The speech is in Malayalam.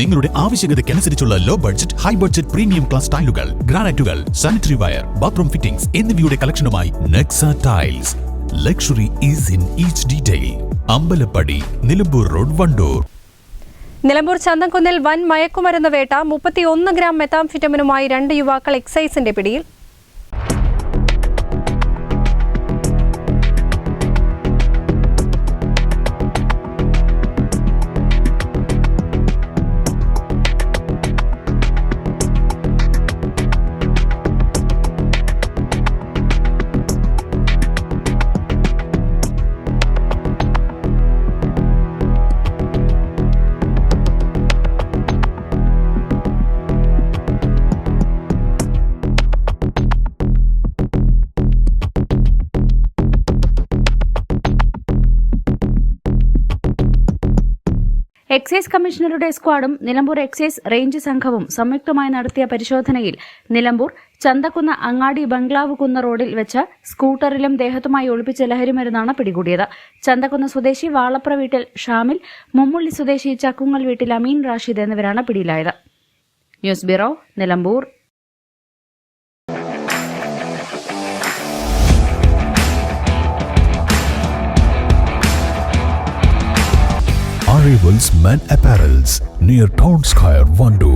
നിങ്ങളുടെ ആവശ്യകതയ്ക്കനുസരിച്ചുള്ള low budget high budget premium class ടൈലുകൾ ഗ്രാനൈറ്റുകൾ സാനിറ്ററി വയർ ബാത്റൂം ഫിറ്റിംഗ്സ് എന്നിവയുടെ കളക്ഷനുമായി Nexa tiles luxury is in each detail Ambalappadi Nilambur road Wandoor. Nilambur ചന്തംകുന്നിൽ വൻ മയക്കുമരുന്ന് വേട്ട മുപ്പത്തിയൊന്ന് ഗ്രാം മെത്താംഫിറ്റമിനുമായി രണ്ട് യുവാക്കൾ എക്സൈസിന്റെ പിടിയിൽ. എക്സൈസ് കമ്മീഷണറുടെ സ്ക്വാഡും നിലമ്പൂർ എക്സൈസ് റേഞ്ച് സംഘവും സംയുക്തമായി നടത്തിയ പരിശോധനയിൽ നിലമ്പൂർ ചന്തക്കുന്ന അങ്ങാടി ബംഗ്ലാവ് കുന്ന റോഡിൽ വെച്ച് സ്കൂട്ടറിലും ദേഹത്തുമായി ഒളിപ്പിച്ച ലഹരിമരുന്നാണ് പിടികൂടിയത്. ചന്തക്കുന്ന സ്വദേശി വാളപ്ര വീട്ടിൽ ഷാമിൽ മുമ്മുള്ളി സ്വദേശി ചക്കുങ്ങൽ വീട്ടിൽ അമീൻ റാഷിദ് എന്നിവരാണ് പിടിയിലായത്. News bureau Nilambur. Arrivals Men Apparels near square Wando.